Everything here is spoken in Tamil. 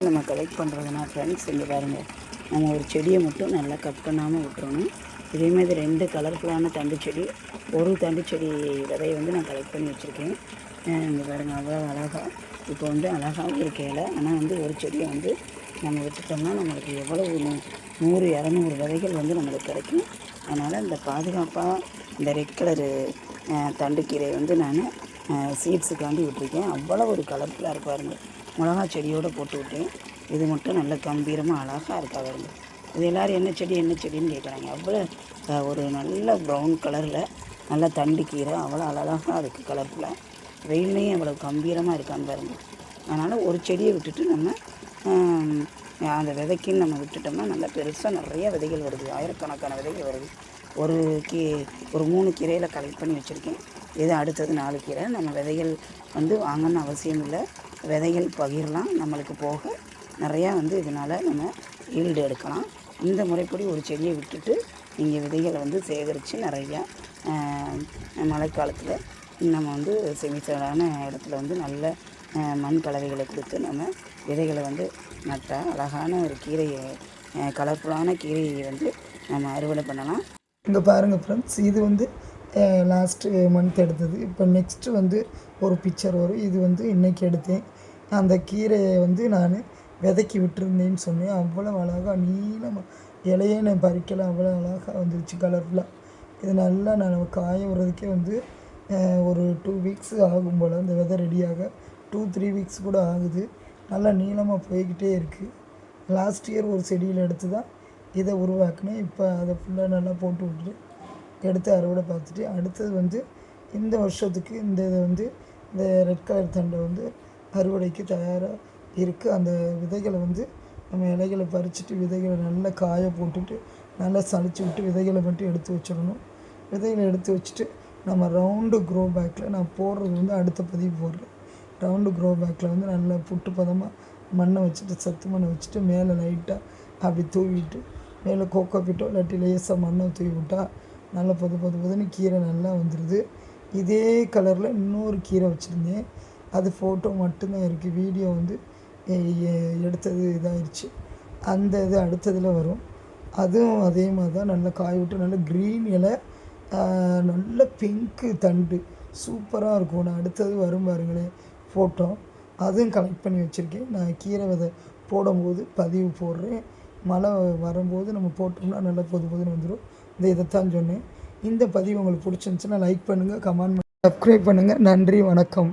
நம்ம கலெக்ட் பண்ணுறதுனா ஃப்ரெண்ட்ஸ் இங்கே பாருங்கள் நம்ம ஒரு செடியை மட்டும் நல்லா கட் பண்ணாமல் விட்டுறணும். இதே மாதிரி ரெண்டு கலர்ஃபுல்லான தண்டு செடி ஒரு தண்டு செடி விதையை வந்து நான் கலெக்ட் பண்ணி வச்சுருக்கேன். இங்கே பாருங்கள் அவ்வளோ அழகாக இப்போ வந்து அழகாகவும் இருக்கையில் ஆனால் வந்து ஒரு செடியை வந்து நம்ம விட்டுட்டோம்னா நம்மளுக்கு எவ்வளவு நூ- நூறு இரநூறு விதைகள் வந்து நம்மளுக்கு கிடைக்கும். அதனால் இந்த பாதுகாப்பாக இந்த ரெட் கலரு தண்டுக்கீரை வந்து நான் சீட்ஸுக்காண்டி விட்டுருக்கேன். அவ்வளோ ஒரு கலர்ஃபுல்லாக இருக்கு மிளகா செடியோடு போட்டு விட்டேன். இது மட்டும் நல்ல கம்பீரமாக அழகாக இருக்கா பாருங்க. இது எல்லோரும் என்ன செடி என்ன செடின்னு கேட்குறாங்க அவ்வளோ ஒரு நல்ல ப்ரௌன் கலரில் நல்ல தண்டு கீரை அவ்வளோ அழகாக இருக்குது கலர்ஃபுல்லாக வெயில்லையும் அவ்வளோ கம்பீரமாக இருக்கான்னு பாருங்க. அதனால் ஒரு செடியை விட்டுட்டு நம்ம அந்த விதைக்குன்னு நம்ம விட்டுட்டோம்னா நல்லா பெருசாக நிறைய விதைகள் வருது. ஆயிரக்கணக்கான விதைகள் வருது. ஒரு கீ ஒரு மூணு கீரையில் கலெக்ட் பண்ணி வச்சுருக்கேன். இது அடுத்தது நாலு கீரை? நம்ம விதைகள் வந்து வாங்கணும்னு அவசியம் இல்லை. விதைகள் பகிரலாம். நம்மளுக்கு போக நிறையா வந்து இதனால் நம்ம ஈல்டு எடுக்கலாம். இந்த முறைப்படி ஒரு செடியை விட்டுட்டு நீங்கள் விதைகளை வந்து சேகரித்து நிறையா மழைக்காலத்தில் நம்ம வந்து செமிச்சலான இடத்துல வந்து நல்ல மண் கலவைகளை கொடுத்து நம்ம விதைகளை வந்து நட்டால் அழகான ஒரு கீரையை கலர்ஃபுல்லான கீரையை வந்து நம்ம அறுவடை பண்ணலாம். இங்கே பாருங்கள் ஃப்ரெண்ட்ஸ் இது வந்து லாஸ்ட்டு மந்த் எடுத்தது. இப்போ நெக்ஸ்ட்டு வந்து ஒரு பிக்சர் வரும் இது வந்து இன்றைக்கி எடுத்தேன். அந்த கீரையை வந்து நான் விதைக்கி விட்டுருந்தேன்னு சொன்னேன். அவ்வளோ அழகாக நீளமாக இலையே நான் பறிக்கலாம் அவ்வளோ அழகாக வந்துருச்சு கலர்ஃபுல்லாக இது நல்லா நான் காய விடுறதுக்கே வந்து ஒரு டூ வீக்ஸ் ஆகும் போல். அந்த விதை ரெடியாக டூ த்ரீ வீக்ஸ் கூட ஆகுது. நல்லா நீளமாக போய்கிட்டே இருக்குது லாஸ்ட் இயர் ஒரு செடியில் எடுத்து தான் இதை உருவாக்கினேன். இப்போ அதை ஃபுல்லாக நல்லா போட்டு விட்டுட்டு எடுத்து அறுவடை பார்த்துட்டு அடுத்தது வந்து இந்த வருஷத்துக்கு இந்த இதை வந்து இந்த ரெட் கலர் தண்டை வந்து அறுவடைக்கு தயாராக இருக்குது அந்த விதைகளை வந்து நம்ம இலைகளை பறிச்சுட்டு விதைகளை நல்லா காய போட்டுட்டு நல்லா சளிச்சு விட்டு விதைகளை மட்டும் எடுத்து வச்சிடணும். விதைகளை எடுத்து வச்சுட்டு நம்ம ரவுண்டு க்ரோ பேக்கில் நான் போடுறது வந்து அடுத்த பதிவு போடுறேன். ரவுண்டு க்ரோ பேக்கில் வந்து நல்லா புட்டு பதமாக மண்ணை வச்சுட்டு சத்து மண்ணை வச்சுட்டு மேலே லைட்டாக அப்படி தூவிட்டு மேலே கோக்கோ பிட்டோ இல்லாட்டி லேசாக மண்ணை தூவி விட்டால் நல்லா பொது பொது பொதுன்னு கீரை நல்லா வந்துடுது இதே கலரில் இன்னொரு கீரை வச்சுருந்தேன். அது ஃபோட்டோ மட்டும்தான் இருக்குது வீடியோ வந்து எடுத்தது இதாகிடுச்சு அந்த இது அடுத்ததில் வரும். அதுவும் அதே மாதிரி தான் நல்லா காய் விட்டு நல்ல க்ரீன் இலை நல்ல பிங்க்கு தண்டு. சூப்பராக இருக்கும். நான் அடுத்தது வரும் பாருங்களேன் ஃபோட்டோ அதுவும் கலெக்ட் பண்ணி வச்சுருக்கேன். நான் கீரை விதை போடும்போது பதிவு போடுறேன். மழை வரும்போது நம்ம போட்டோம்னா நல்லா பொது பொதுன்னு வந்துடும் இந்த இதைத்தான் சொன்னேன். இந்த பதிவு உங்களுக்கு பிடிச்சிருந்துச்சுன்னா லைக் பண்ணுங்கள் கமெண்ட் சப்ஸ்கிரைப் பண்ணுங்கள் நன்றி வணக்கம்.